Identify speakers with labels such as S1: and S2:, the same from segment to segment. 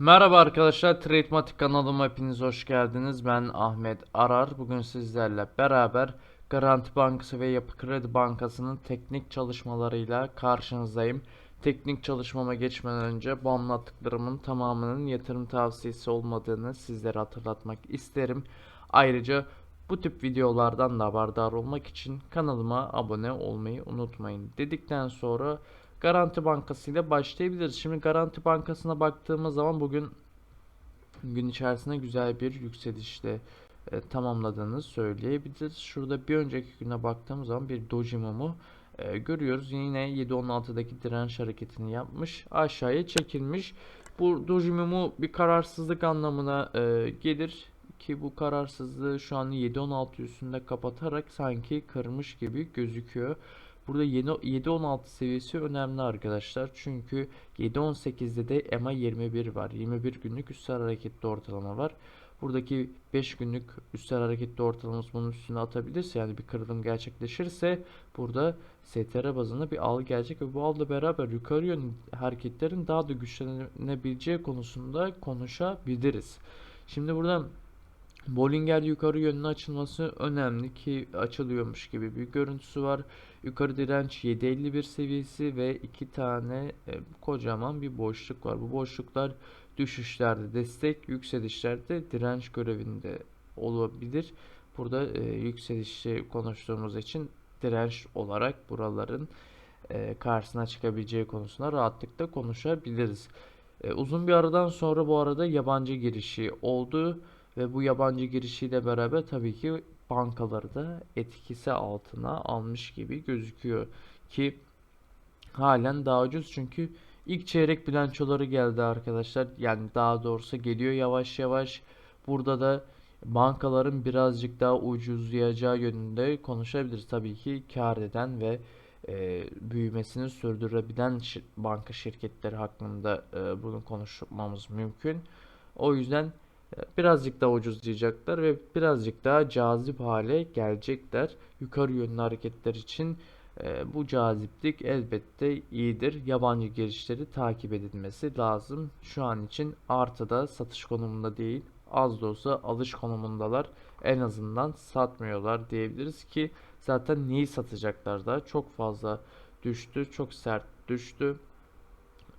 S1: Merhaba arkadaşlar, Tradematik kanalıma hepiniz hoş geldiniz. Ben Ahmet Arar. Bugün sizlerle beraber Garanti Bankası ve Yapı Kredi Bankası'nın teknik çalışmalarıyla karşınızdayım. Teknik çalışmama geçmeden önce bu anlattıklarımın tamamının yatırım tavsiyesi olmadığını sizlere hatırlatmak isterim. Ayrıca bu tip videolardan da haberdar olmak için kanalıma abone olmayı unutmayın. Dedikten sonra Garanti Bankası ile başlayabiliriz. Şimdi Garanti Bankası'na baktığımız zaman bugün gün içerisinde güzel bir yükselişle e, tamamladığını söyleyebiliriz. Şurada bir önceki güne baktığımız zaman bir doji mumu e, görüyoruz. Yine 7.16'daki direnç hareketini yapmış. Aşağıya çekilmiş. Bu doji mumu bir kararsızlık anlamına e, gelir ki bu kararsızlığı şu an 7.16 üstünde kapatarak sanki kırmış gibi gözüküyor. Burada 7.16 seviyesi önemli arkadaşlar. Çünkü 7.18'de de EMA 21 var. 21 günlük üstel hareketli ortalama var. Buradaki 5 günlük üstel hareketli ortalaması bunun üstüne atabilirse yani bir kırılım gerçekleşirse burada STR bazında bir al gelecek ve bu alla beraber yukarı yönlü hareketlerin daha da güçlenebileceği konusunda konuşabiliriz. Şimdi burada Bollinger yukarı yönlü açılması önemli ki açılıyormuş gibi bir görüntüsü var. Yukarı direnç 7.51 seviyesi ve iki tane e, kocaman bir boşluk var. Bu boşluklar düşüşlerde destek, yükselişlerde direnç görevinde olabilir. Burada e, yükselişi konuştuğumuz için direnç olarak buraların e, karşısına çıkabileceği konusunda rahatlıkla konuşabiliriz. E, uzun bir aradan sonra bu arada yabancı girişi oldu. Ve bu yabancı girişiyle beraber tabii ki bankaları da etkisi altına almış gibi gözüküyor. Ki halen daha ucuz çünkü ilk çeyrek bilançoları geldi arkadaşlar. Yani daha doğrusu geliyor yavaş yavaş. Burada da bankaların birazcık daha ucuzlayacağı yönünde konuşabiliriz. Tabii ki kar eden ve e, büyümesini sürdürebilen şir banka şirketleri hakkında e, bunu konuşmamız mümkün. O yüzden birazcık daha ucuzlayacaklar ve birazcık daha cazip hale gelecekler. Yukarı yönlü hareketler için e, bu caziplik elbette iyidir. Yabancı girişleri takip edilmesi lazım. Şu an için artıda satış konumunda değil, az da olsa alış konumundalar. En azından satmıyorlar diyebiliriz ki zaten neyi satacaklar da çok fazla düştü, çok sert düştü.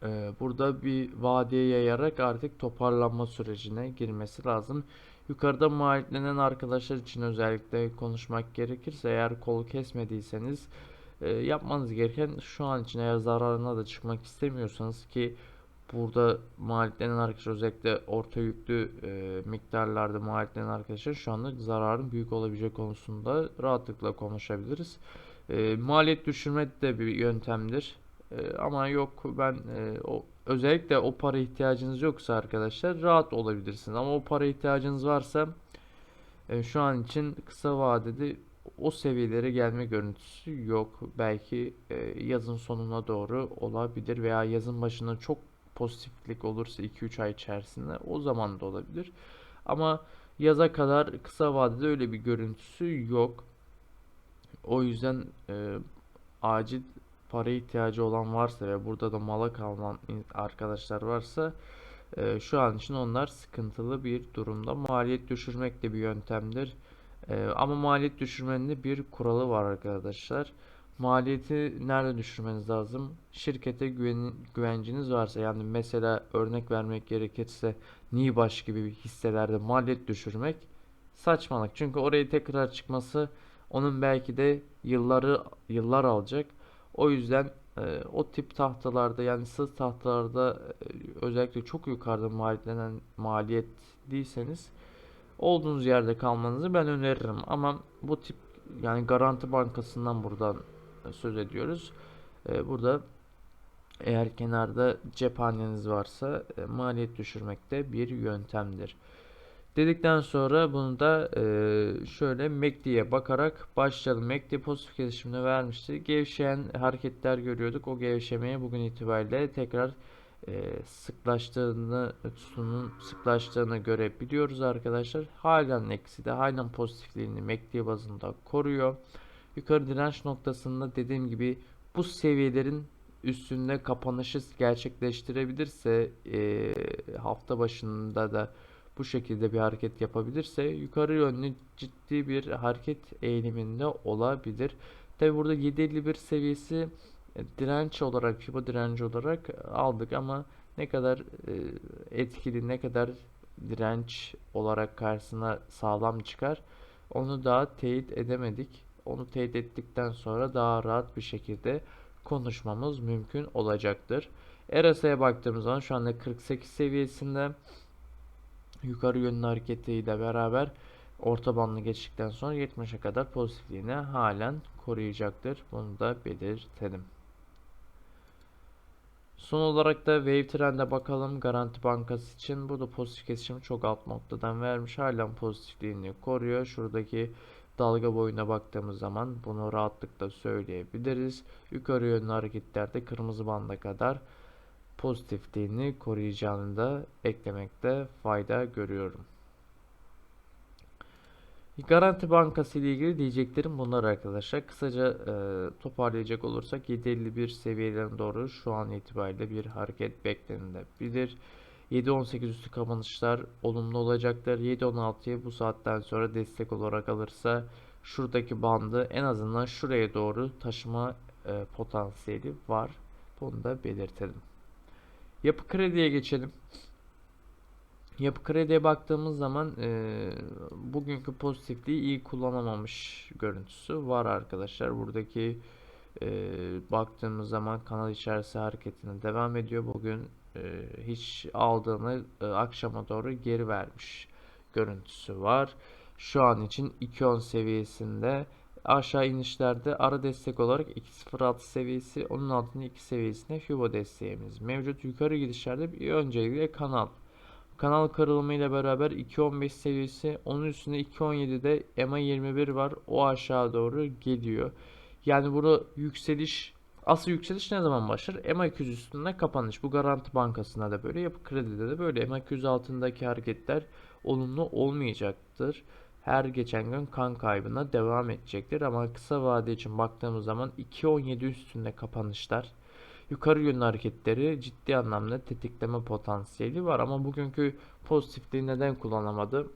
S1: Ee, burada bir vadeye yayarak artık toparlanma sürecine girmesi lazım. Yukarıda maliklenen arkadaşlar için özellikle konuşmak gerekirse eğer kolu kesmediyseniz e, yapmanız gereken şu an için eğer zararına da çıkmak istemiyorsanız ki burada maliklenen arkadaşlar özellikle orta yüklü e, miktarlarda maliklenen arkadaşlar şu anda zararın büyük olabilecek konusunda rahatlıkla konuşabiliriz. E, maliyet düşürme de bir yöntemdir. E, ama yok ben e, o özellikle o para ihtiyacınız yoksa arkadaşlar rahat olabilirsiniz. Ama o para ihtiyacınız varsa e, şu an için kısa vadede o seviyelere gelme görüntüsü yok. Belki e, yazın sonuna doğru olabilir veya yazın başında çok pozitiflik olursa 2-3 ay içerisinde o zaman da olabilir. Ama yaza kadar kısa vadede öyle bir görüntüsü yok. O yüzden e, acil para ihtiyacı olan varsa ve burada da mala kalan arkadaşlar varsa e, şu an için onlar sıkıntılı bir durumda. Maliyet düşürmek de bir yöntemdir. E, ama maliyet düşürmenin de bir kuralı var arkadaşlar. Maliyeti nerede düşürmeniz lazım? Şirkete güven, güvenciniz varsa yani mesela örnek vermek gerekirse Nibaş gibi hisselerde maliyet düşürmek saçmalık. Çünkü oraya tekrar çıkması onun belki de yılları yıllar alacak. O yüzden e, o tip tahtalarda yani sırt tahtalarda e, özellikle çok yukarıda maliyetlenen maliyet değilseniz olduğunuz yerde kalmanızı ben öneririm. Ama bu tip yani Garanti Bankası'ndan buradan söz ediyoruz. E, burada eğer kenarda cephaneniz varsa e, maliyet düşürmek de bir yöntemdir. Dedikten sonra bunu da e, şöyle MACD'ye bakarak başlayalım. MACD pozitif gelişimini vermişti. Gevşeyen hareketler görüyorduk. O gevşemeye bugün itibariyle tekrar e, sıklaştığını, tutunun sıklaştığını görebiliyoruz arkadaşlar. Halen eksi de halen pozitifliğini MACD bazında koruyor. Yukarı direnç noktasında dediğim gibi bu seviyelerin üstünde kapanışı gerçekleştirebilirse e, hafta başında da bu şekilde bir hareket yapabilirse yukarı yönlü ciddi bir hareket eğiliminde olabilir. Tabi burada 7.51 seviyesi e, direnç olarak, FIBO direnci olarak aldık ama ne kadar e, etkili, ne kadar direnç olarak karşısına sağlam çıkar onu daha teyit edemedik. Onu teyit ettikten sonra daha rahat bir şekilde konuşmamız mümkün olacaktır. RSI'ye baktığımız zaman şu anda 48 seviyesinde yukarı yönlü hareketiyle beraber orta bandını geçtikten sonra 70'e kadar pozitifliğini halen koruyacaktır. Bunu da belirtelim. Son olarak da Wave Trend'e bakalım. Garanti Bankası için burada pozitif kesişimi çok alt noktadan vermiş. Halen pozitifliğini koruyor. Şuradaki dalga boyuna baktığımız zaman bunu rahatlıkla söyleyebiliriz. Yukarı yönlü hareketlerde kırmızı banda kadar pozitifliğini koruyacağını da eklemekte fayda görüyorum. Garanti Bankası ile ilgili diyeceklerim bunlar arkadaşlar. Kısaca e, toparlayacak olursak 7.51 seviyelerine doğru şu an itibariyle bir hareket beklenilebilir. 7.18 üstü kapanışlar olumlu olacaktır. 7.16'yı bu saatten sonra destek olarak alırsa şuradaki bandı en azından şuraya doğru taşıma e, potansiyeli var. Bunu da belirtelim. Yapı krediye geçelim. Yapı krediye baktığımız zaman e, bugünkü pozitifliği iyi kullanamamış görüntüsü var arkadaşlar. Buradaki e, baktığımız zaman kanal içerisi hareketine devam ediyor. Bugün e, hiç aldığını e, akşama doğru geri vermiş görüntüsü var. Şu an için 2.10 seviyesinde aşağı inişlerde ara destek olarak 2.06 seviyesi onun altında 2 seviyesinde Fibo desteğimiz mevcut. Yukarı gidişlerde bir öncelikle kanal Kanal kırılımı ile beraber 2.15 seviyesi onun üstünde 2.17'de EMA 21 var. O aşağı doğru geliyor. Yani burada yükseliş asıl yükseliş ne zaman başlar? EMA 200 üstünde kapanış. Bu Garanti Bankası'nda da böyle, Yapı Kredi'de de böyle. EMA 200 altındaki hareketler olumlu olmayacaktır. Her geçen gün kan kaybına devam edecektir ama kısa vade için baktığımız zaman 2.17 üstünde kapanışlar yukarı yönlü hareketleri ciddi anlamda tetikleme potansiyeli var ama bugünkü pozitifliği neden kullanamadı?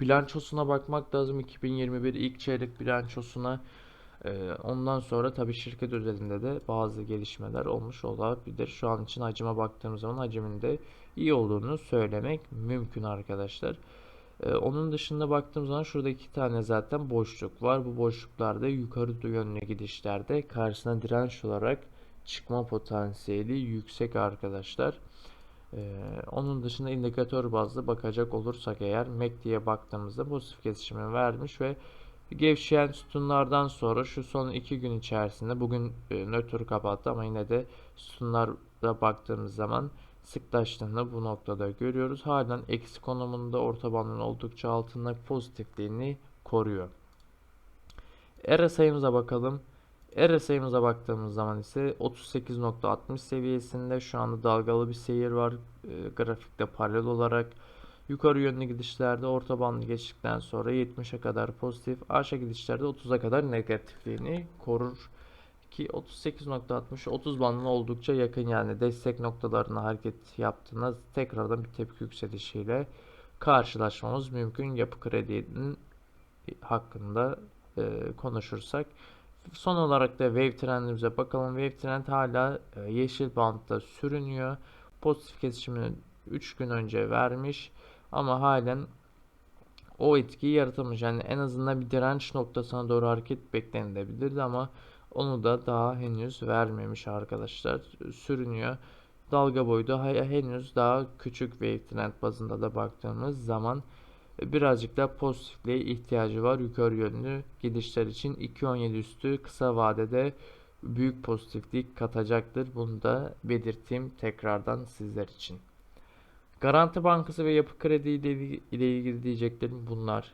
S1: Bilançosuna bakmak lazım 2021 ilk çeyrek bilançosuna ee, ondan sonra tabii şirket özelinde de bazı gelişmeler olmuş olabilir. Şu an için hacime baktığımız zaman hacimin de iyi olduğunu söylemek mümkün arkadaşlar. Ee, onun dışında baktığım zaman şurada iki tane zaten boşluk var. Bu boşluklarda yukarı yönlü gidişlerde karşısına direnç olarak çıkma potansiyeli yüksek arkadaşlar. Ee, onun dışında indikatör bazlı bakacak olursak eğer MACD'ye baktığımızda pozitif kesişimi vermiş ve gevşeyen sütunlardan sonra şu son iki gün içerisinde bugün e, nötr kapattı ama yine de sütunlara baktığımız zaman sıklaştığını bu noktada görüyoruz. Halen eksi konumunda orta bandın oldukça altında pozitifliğini koruyor. RSI'mize bakalım. RSI'mize baktığımız zaman ise 38.60 seviyesinde şu anda dalgalı bir seyir var. E, grafikte paralel olarak yukarı yönlü gidişlerde orta bandı geçtikten sonra 70'e kadar pozitif, aşağı gidişlerde 30'a kadar negatifliğini korur. Ki 38.60 30 bandına oldukça yakın yani destek noktalarına hareket yaptığında tekrardan bir tepki yükselişiyle karşılaşmamız mümkün. Yapı kredinin hakkında e, konuşursak. Son olarak da wave trendimize bakalım. Wave trend hala e, yeşil bantta sürünüyor. Pozitif kesişimini 3 gün önce vermiş ama halen o etkiyi yaratamamış. Yani en azından bir direnç noktasına doğru hareket beklenilebilirdi ama onu da daha henüz vermemiş arkadaşlar. Sürünüyor. Dalga boyu da henüz daha küçük wave trend bazında da baktığımız zaman birazcık da pozitifliğe ihtiyacı var yukarı yönlü gidişler için 2.17 üstü kısa vadede büyük pozitiflik katacaktır. Bunu da belirteyim tekrardan sizler için. Garanti Bankası ve Yapı Kredi ile ilgili diyeceklerim bunlar.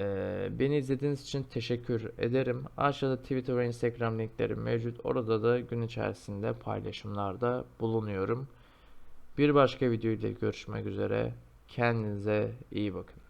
S1: Ee, beni izlediğiniz için teşekkür ederim. Aşağıda Twitter ve Instagram linklerim mevcut. Orada da gün içerisinde paylaşımlarda bulunuyorum. Bir başka videoyla görüşmek üzere. Kendinize iyi bakın.